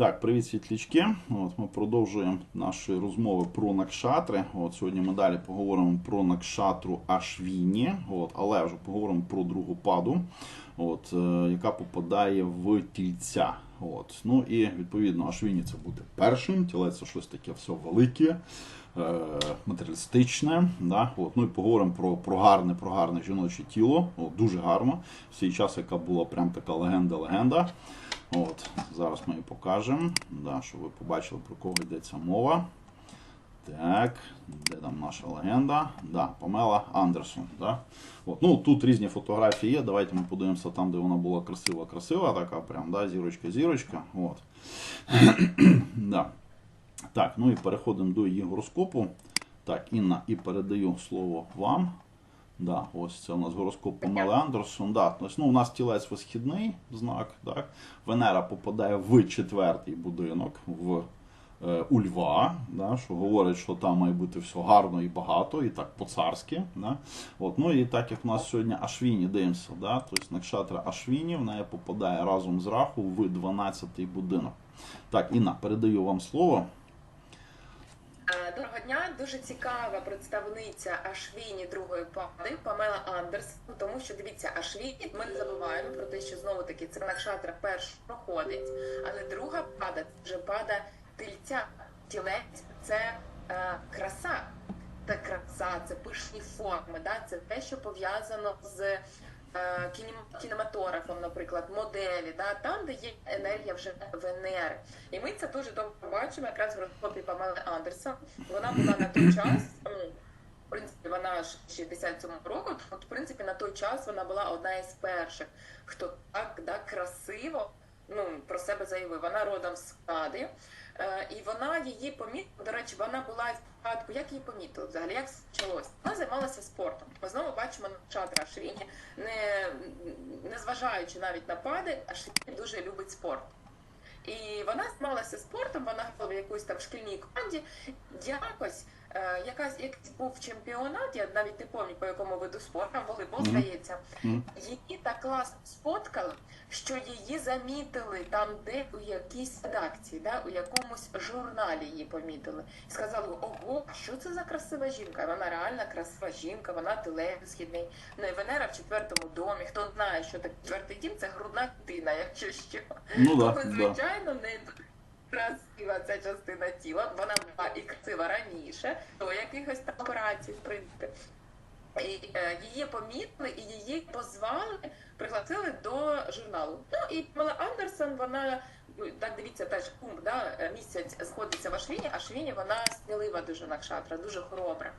Так, привіт, світлячки. От ми продовжуємо наші розмови про накшатри. От сьогодні ми далі поговоримо про накшатру Ашвіні, от, але вже поговоримо про другу паду, от, е, яка попадає в тільця. От. Ну і відповідно Ашвіні це буде першим, тілець це щось таке все велике. е, Матеріалістичне, да? От, ну і поговоримо про, про гарне, про гарне жіноче тіло. От, дуже гарно. В свій час, яка була прям така легенда-легенда. От, зараз ми її покажемо, да, щоб ви побачили, про кого йдеться мова. Так, де там наша легенда? Да, Памела Андерсон. Да? От, ну, тут різні фотографії є. Давайте ми подивимося там, де вона була красива-красива, така прям, да, зірочка-зірочка. От. да. Так, ну і переходимо до її гороскопу. Так, Інна, і передаю слово вам. Да, ось це у нас гороскоп Памели Андерсон. Да, ось, ну, у нас тілець висхідний знак. Так. Венера попадає в четвертий будинок в, у Льва, да, що говорить, що там має бути все гарно і багато, і так по-царськи. Да. От, ну і так як у нас сьогодні Ашвіні дивимося, да, тобто Накшатра Ашвіні в неї попадає разом з Раху в 12-й будинок. Так, Інна, передаю вам слово. Е, Доброго дня, дуже цікава представниця Ашвіні другої пади Памела Андерс. Тому що дивіться, Ашвіні ми не забуваємо про те, що знову таки це накшатра перш проходить, але друга пада це вже пада тильця. Тілець це е, краса. Це краса, це пишні форми. Да? Це те, що пов'язано з е, кінем- кінематографом, наприклад, моделі, да? там, де є енергія вже Венери. І ми це дуже добре бачимо, якраз в гороскопі Памели Андерсон. Вона була на той час. ну, В принципі, вона ж 67 року, от, в принципі, на той час вона була одна із перших, хто так да, красиво ну, про себе заявив. Вона родом з Канади. Е, і вона її помітила, до речі, вона була спочатку, як її помітили взагалі, як почалось. Вона займалася спортом. Ми знову бачимо Чатра Шріні, не, не зважаючи навіть на пади, а Шріні дуже любить спорт. І вона займалася спортом, вона грала в якоїсь там шкільній команді. Якось якась якийсь був чемпіонат, я навіть не пам'ятаю по якому виду спорту, волейбол, здається. Її так класно сфоткали, що її замітили там, де у якійсь редакції, да, у якомусь журналі її помітили. І сказали: ого, що це за красива жінка? Вона реально красива жінка, вона телевізійний східний. Ну і Венера в четвертому домі. Хто знає, що таке четвертий дім, це грудна дитина, якщо що. Ну да, Тому, да. звичайно, не красива ця частина тіла. Вона була і красива раніше, до якихось там операцій, в принципі. І е, її помітили і її позвали, пригласили до журналу. Ну і Памела Андерсон, вона ну, так дивіться, теж кум, да, е, місяць знаходиться в Ашвіні, а Ашвіні вона смілива дуже накшатра, дуже хоробра.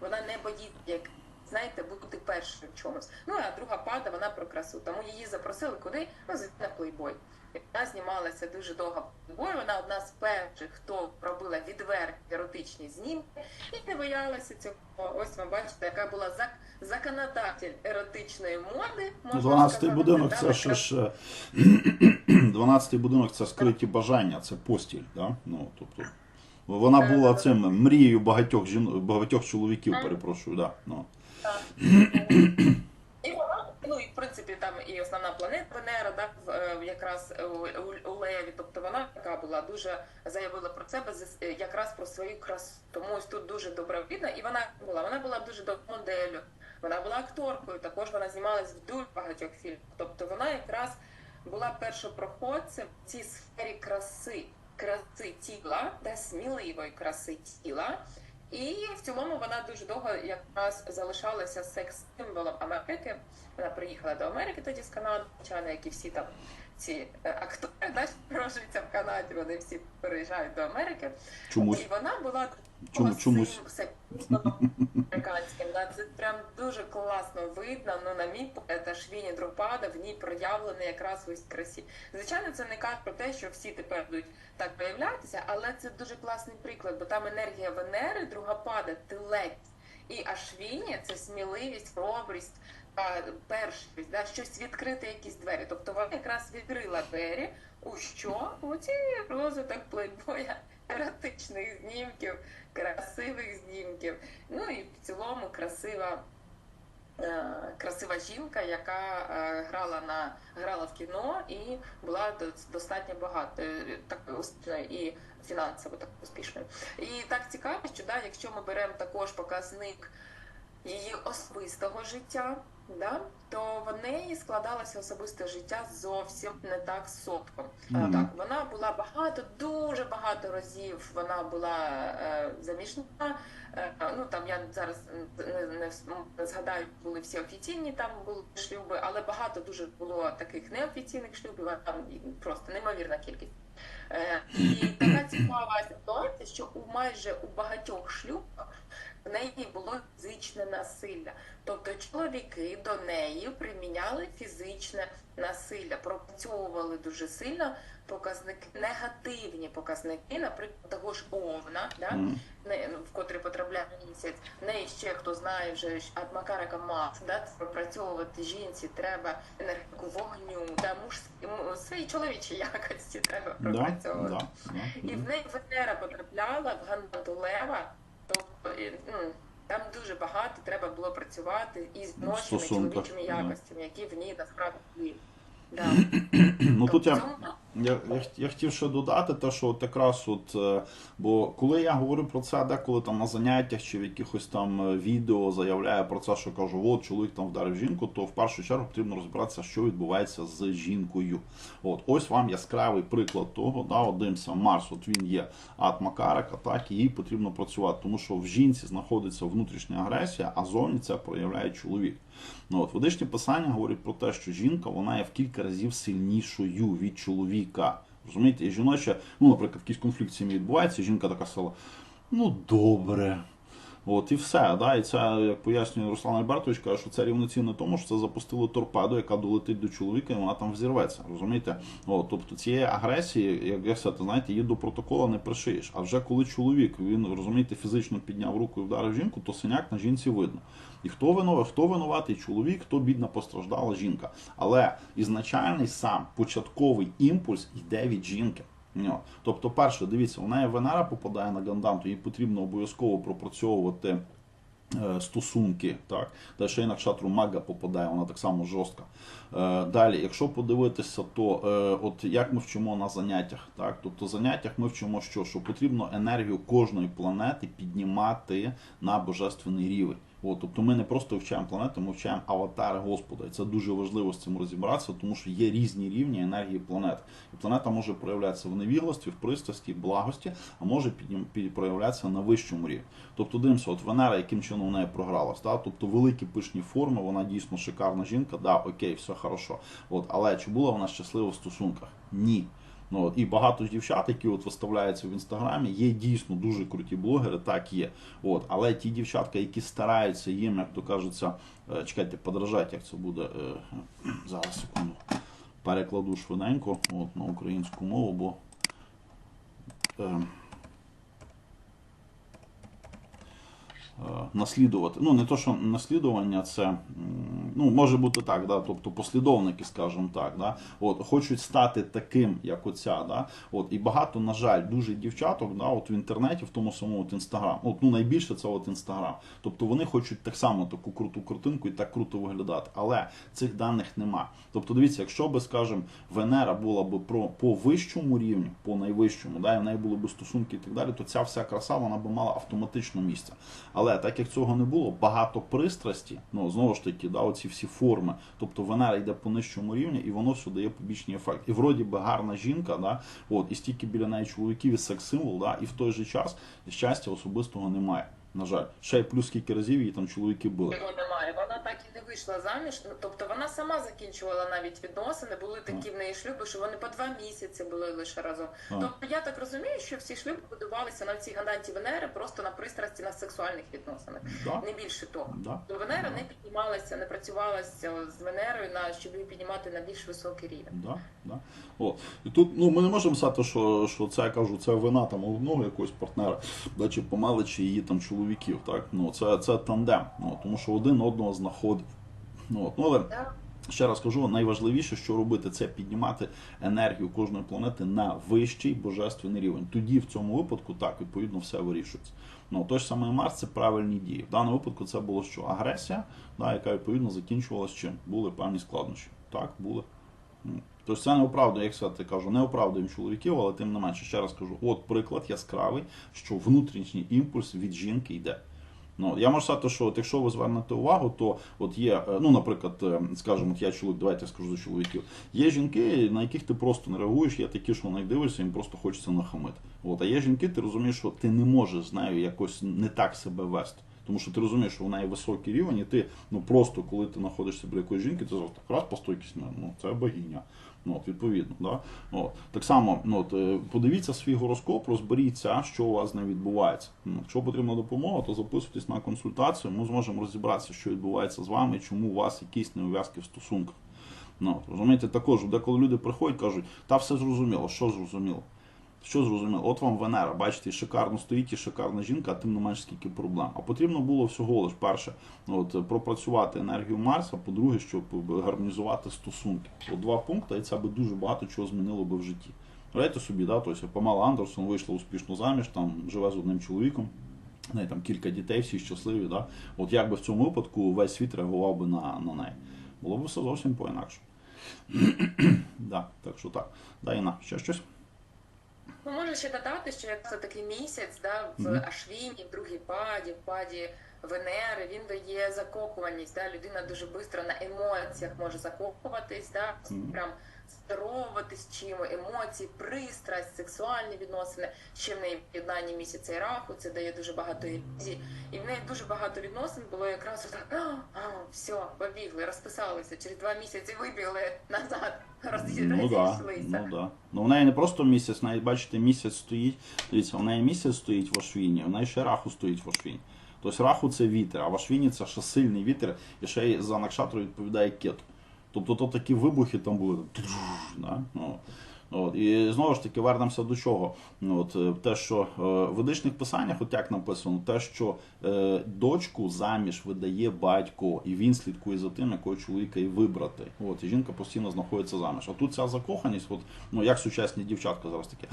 Вона не боїться, як знаєте, бути першою в чомусь. Ну а друга пада, вона про красу. Тому її запросили куди? Ну, звідти на плейбой. Вона знімалася дуже довго плейбой. Вона одна з перших, хто робила відверті еротичні знімки і не боялася цього. Ось ви бачите, яка була зак... законодатель еротичної моди. Можна 12-й будинок це ще ж. е, 12-й будинок це скриті бажання, це постіль. Да? Ну, тобто, вона була цим мрією багатьох жін... багатьох чоловіків, перепрошую. Да. Ну. Так. Ну і в принципі там і основна планета Венера, так, в, е, якраз у, у, Леві. Тобто вона така була дуже заявила про себе е, якраз про свою красу. Тому ось тут дуже добре видно. І вона була. Вона була дуже доброю моделлю. Вона була акторкою. Також вона знімалась в дуже багатьох фільмах. Тобто вона якраз була першопроходцем в цій сфері краси, краси тіла та сміливої краси тіла. І в цілому вона дуже довго якраз залишалася секс-символом Америки. Вона приїхала до Америки тоді з Канади, звичайно, як і всі там ці е, актори наші проживаються в Канаді, вони всі переїжджають до Америки. Чомусь. І вона була Чому- чомусь. сим- американським. Да, це прям дуже класно видно. Ну, на мій погляд, та Швіні Друпада в ній проявлена якраз ось красі. Звичайно, це не каже про те, що всі тепер будуть так проявлятися, але це дуже класний приклад, бо там енергія Венери, друга пада, телець. І Ашвіні це сміливість, хоробрість, першість, да, щось відкрити, якісь двері. Тобто вона якраз відкрила двері у що? У ці розвиток плейбоя, еротичних знімків, красивих знімків. Ну і в цілому красива е, красива жінка, яка е, грала на грала в кіно і була достатньо багато е, так і фінансово так успішною. І так цікаво, що да, якщо ми беремо також показник її особистого життя, да, то в неї складалося особисте життя зовсім не так сотком. Мгм. Так, вона була багато, дуже багато разів. Вона була е, заміжна. Е, ну там я зараз не, не, не згадаю, були всі офіційні там були шлюби, але багато дуже було таких неофіційних шлюбів, а там просто неймовірна кількість. Е, і така цікава ситуація, що у майже у багатьох шлюбах в неї було фізичне насилля. Тобто чоловіки до неї приміняли фізичне насилля, пропрацьовували дуже сильно показники, негативні показники, наприклад, того ж овна, да? Ну, в котрий потрапляє місяць. В неї ще хто знає вже от Макарика Макс, да? пропрацьовувати жінці треба енергетику вогню, да? мужські, свої чоловічі якості треба пропрацьовувати. да, да. І в неї Венера потрапляла в Ганату Лева, і, ну, там дуже багато треба було працювати із жіночими чоловічими якостями, які в ній насправді є. Да. Ну тут я, Тобто цьому- я, я, я хотів ще додати те, що от якраз от, е, бо коли я говорю про це, деколи там на заняттях чи в якихось там е, відео заявляю про це, що кажу, от чоловік там вдарив жінку, то в першу чергу потрібно розбиратися, що відбувається з жінкою. От ось вам яскравий приклад того, да, от дивимося, Марс, от він є ад Макарика, так їй потрібно працювати, тому що в жінці знаходиться внутрішня агресія, а зовні це проявляє чоловік. Ну, от, ведичні писання говорять про те, що жінка вона є в кілька разів сильнішою від чоловіка. Розумієте, і жіноча, ну, наприклад, якийсь конфлікт сім'ї відбувається, жінка така села, ну добре. От і все. Да? І це, як пояснює Руслан Альбертович, каже, що це рівноцінно тому, що це запустило торпеду, яка долетить до чоловіка, і вона там взірветься. Розумієте? От, тобто цієї агресії, як я сказати, знаєте, її до протокола не пришиєш. А вже коли чоловік, він розумієте, фізично підняв руку і вдарив жінку, то синяк на жінці видно. І хто винуватий, хто винуватий чоловік, хто бідна постраждала жінка. Але ізначальний сам початковий імпульс йде від жінки. Ну, Тобто, перше, дивіться, у неї Венера попадає на гандам, то їй потрібно обов'язково пропрацьовувати е, стосунки. Так? Та ще й на кшатру мага попадає, вона так само жорстка. Е, Далі, якщо подивитися, то е, от як ми вчимо на заняттях, так? тобто заняттях ми вчимо, що, що потрібно енергію кожної планети піднімати на божественний рівень. От, тобто ми не просто вивчаємо планети, ми вивчаємо аватари Господа. І це дуже важливо з цим розібратися, тому що є різні рівні енергії планет. І планета може проявлятися в невігласті, в пристрасті, в благості, а може проявлятися на вищому рівні. Тобто дивимося, от Венера, яким чином в неї програлась. Да? Тобто великі пишні форми, вона дійсно шикарна жінка, да, окей, все хорошо. От, але чи була вона щаслива в стосунках? Ні. Ну, от, і багато дівчат, які от виставляються в інстаграмі, є дійсно дуже круті блогери, так є. От, але ті дівчатка, які стараються їм, як то кажеться, е, чекайте, подражати, як це буде е, зараз секунду. Перекладу швиденько от, на українську мову, бо. Е, е, Наслідувати. Ну, не то, що наслідування, це ну, може бути так, да, тобто послідовники, скажімо так, да, от, хочуть стати таким, як оця. Да, от, і багато, на жаль, дуже дівчаток да, от в інтернеті, в тому самому от інстаграм. От, ну, найбільше це от інстаграм. Тобто вони хочуть так само таку круту картинку і так круто виглядати. Але цих даних нема. Тобто, дивіться, якщо би, скажімо, Венера була б про по вищому рівню, по найвищому, да, і в неї були б стосунки і так далі, то ця вся краса вона б мала автоматично місце. Але так як цього не було, багато пристрасті, ну знову ж таки, да, оці всі форми. Тобто Венера йде по нижчому рівню, і воно все дає побічний ефект. І вроді би гарна жінка, да, от, і стільки біля неї чоловіків і секс-символ, да, і в той же час щастя особистого немає. На жаль, ще й плюс скільки разів її там чоловіки били. Його немає. Вона так і не вийшла заміж. Ну, Тобто вона сама закінчувала навіть відносини. Були такі в неї шлюби, що вони по два місяці були лише разом. А. Тобто я так розумію, що всі шлюби будувалися на цій ганданті Венери просто на пристрасті на сексуальних відносинах, Да, не більше того. да. То Венера не піднімалася, не працювала з з Венерою на щоб її піднімати на більш високий рівень. Да, да. О. І тут ну, ми не можемо сказати, що, що це я кажу, це вина там одного якогось партнера, да, чи помали, чи її там чоловіків. Так? Ну, це, це тандем, ну, тому що один одного знаходив. Ну, от, ну, але Ще раз кажу, найважливіше, що робити, це піднімати енергію кожної планети на вищий божественний рівень. Тоді в цьому випадку так відповідно все вирішується. Ну той ж самий Марс це правильні дії. В даному випадку це було що агресія, да, яка відповідно закінчувалася чим? Були певні складнощі. Так, були. Тобто це не оправдує, як сказати, кажу, не оправдуємо чоловіків, але тим не менше, ще раз кажу, от приклад яскравий, що внутрішній імпульс від жінки йде. Ну, я можу сказати, що от якщо ви звернете увагу, то от є, е, ну, наприклад, е, скажімо, от я чоловік, давайте я скажу за чоловіків. Є жінки, на яких ти просто не реагуєш, є такі, що на них дивишся, їм просто хочеться нахамити. От, а є жінки, ти розумієш, що ти не можеш з нею якось не так себе вести. Тому що ти розумієш, що в неї високий рівень, і ти ну просто коли ти знаходишся біля якоїсь жінки, ти так раз по стойкість, ну це богиня. Ну, от, відповідно, да? от. Так само, ну, от, е, подивіться свій гороскоп, розберіться, що у вас ним відбувається. Ну, Якщо потрібна допомога, то записуйтесь на консультацію, ми зможемо розібратися, що відбувається з вами, чому у вас якісь неув'язки в стосунках. Ну, розумієте, також, деколи люди приходять, кажуть, та все зрозуміло, що зрозуміло? Що зрозуміло? От вам Венера, бачите, шикарно стоїть і шикарна жінка, а тим не менш скільки проблем. А потрібно було всього лиш перше, от пропрацювати енергію Марса, по-друге, щоб гармонізувати стосунки. От два пункти, і це би дуже багато чого змінило би в житті. Уявляєте собі, да, тобто Памела Андерсон вийшла успішно заміж, там живе з одним чоловіком. неї там кілька дітей, всі щасливі. Да? От як би в цьому випадку весь світ реагував би на, на неї. Було б все зовсім по-інакше. да, так що так. Да, Інна, ще щось? Ну, можу ще додати, що як це такий місяць, да, в Мгм. Ашвіні, в другій паді, в паді Венери, він дає закохуваність. Да, людина дуже швидко на емоціях може закохуватись, да, Мгм. Прям здороватись чим, емоції, пристрасть, сексуальні відносини. Ще в неї в місяця і раху, це дає дуже багато ілюзій. І в неї дуже багато відносин було якраз отак, а, все, побігли, розписалися, через два місяці вибігли назад, розі- Ну да, ну да. Ну в неї не просто місяць, неї, бачите, місяць стоїть. Дивіться, в неї місяць стоїть в Ашвіні, в неї ще раху стоїть в Ашвіні. Тобто раху це вітер, а в Ашвіні це ще сильний вітер, і ще й за Накшатру відповідає кету. Тобто то такі вибухи там були. Да? От, і знову ж таки вернемося до чого. От, е, те, що е, в ведичних писаннях, от як написано, те, що е, дочку заміж видає батько, і він слідкує за тим, якого чоловіка і вибрати. От, і жінка постійно знаходиться заміж. А тут ця закоханість, от, ну як сучасні дівчатка зараз такі,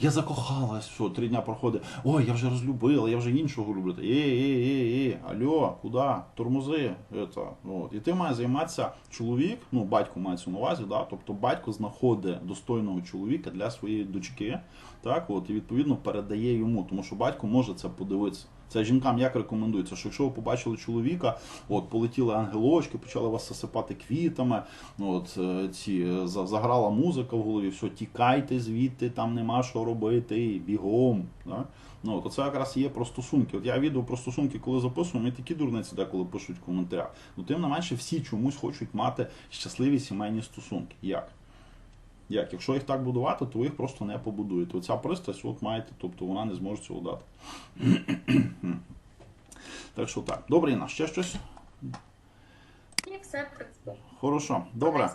я закохалась, все, три дня проходить, ой, я вже розлюбила, я вже іншого люблю. Е, е, е, е, алло, куди? Тормози. Это, от. І ти має займатися чоловік, ну батько мається на увазі, да? тобто батько знаходить достойного чоловіка для своєї дочки, так, от, і відповідно передає йому, тому що батько може це подивитися. Це жінкам як рекомендується, що якщо ви побачили чоловіка, от полетіли ангелочки, почали вас засипати квітами, от е, ці е, заграла музика в голові, все, тікайте звідти, там нема що робити, бігом. Да? Ну, от це якраз є про стосунки. От я відео про стосунки, коли записую, мені такі дурниці деколи пишуть в коментарях. Ну, тим не менше, всі чомусь хочуть мати щасливі сімейні стосунки. Як? Як? Якщо їх так будувати, то ви їх просто не побудуєте. Оця пристрасть от маєте, тобто вона не зможе цього дати. так що так. Добре, Інна, ще щось? І все, в принципі. Хорошо, добре.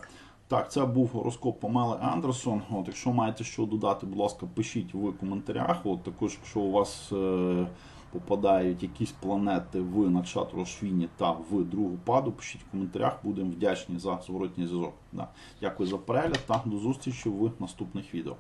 Так, це був гороскоп Памели Андерсон. От, якщо маєте що додати, будь ласка, пишіть в коментарях. От, також, якщо у вас е, попадають якісь планети в Накшатру Рошвіні та в другу паду, пишіть в коментарях, будемо вдячні за зворотній зв'язок. Да. Дякую за перегляд та до зустрічі в наступних відео.